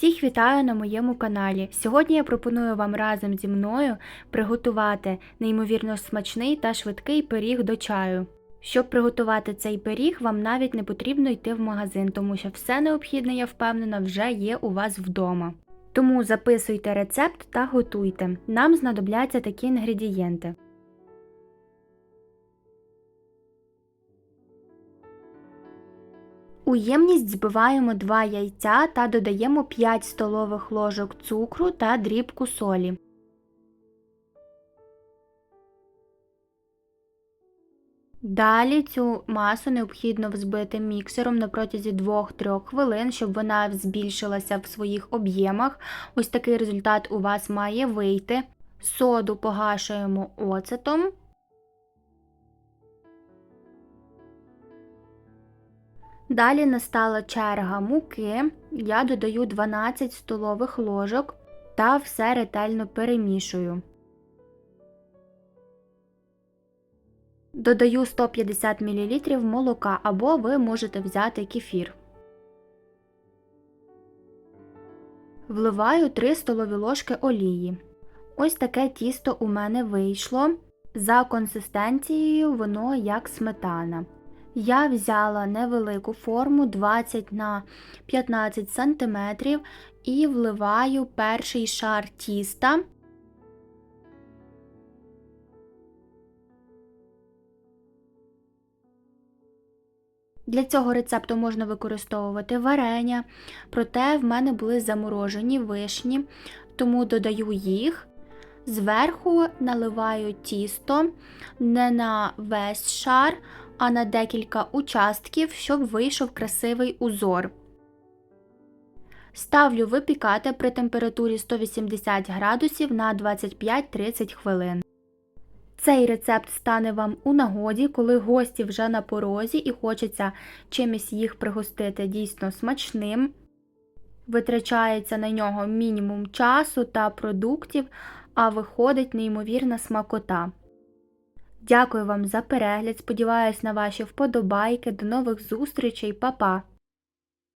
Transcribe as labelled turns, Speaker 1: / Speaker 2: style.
Speaker 1: Всіх вітаю на моєму каналі. Сьогодні я пропоную вам разом зі мною приготувати неймовірно смачний та швидкий пиріг до чаю. Щоб приготувати цей пиріг, вам навіть не потрібно йти в магазин, тому що все необхідне, я впевнена, вже є у вас вдома. Тому записуйте рецепт та готуйте. Нам знадобляться такі інгредієнти. У ємність збиваємо 2 яйця та додаємо 5 столових ложок цукру та дрібку солі. Далі цю масу необхідно взбити міксером на протязі 2-3 хвилин, щоб вона збільшилася в своїх об'ємах. Ось такий результат у вас має вийти. Соду погашуємо оцетом. Далі настала черга муки. Я додаю 12 столових ложок та все ретельно перемішую. Додаю 150 мл молока або ви можете взяти кефір. Вливаю 3 столові ложки олії. Ось таке тісто у мене вийшло. За консистенцією воно як сметана. Я взяла невелику форму 20 на 15 см і вливаю перший шар тіста. Для цього рецепту можна використовувати варення, проте в мене були заморожені вишні, тому додаю їх. Зверху наливаю тісто не на весь шар, а на декілька участків, щоб вийшов красивий узор. Ставлю випікати при температурі 180 градусів на 25-30 хвилин. Цей рецепт стане вам у нагоді, коли гості вже на порозі і хочеться чимось їх пригостити дійсно смачним. Витрачається на нього мінімум часу та продуктів, а виходить неймовірна смакота. Дякую вам за перегляд, сподіваюсь на ваші вподобайки. До нових зустрічей, па-па!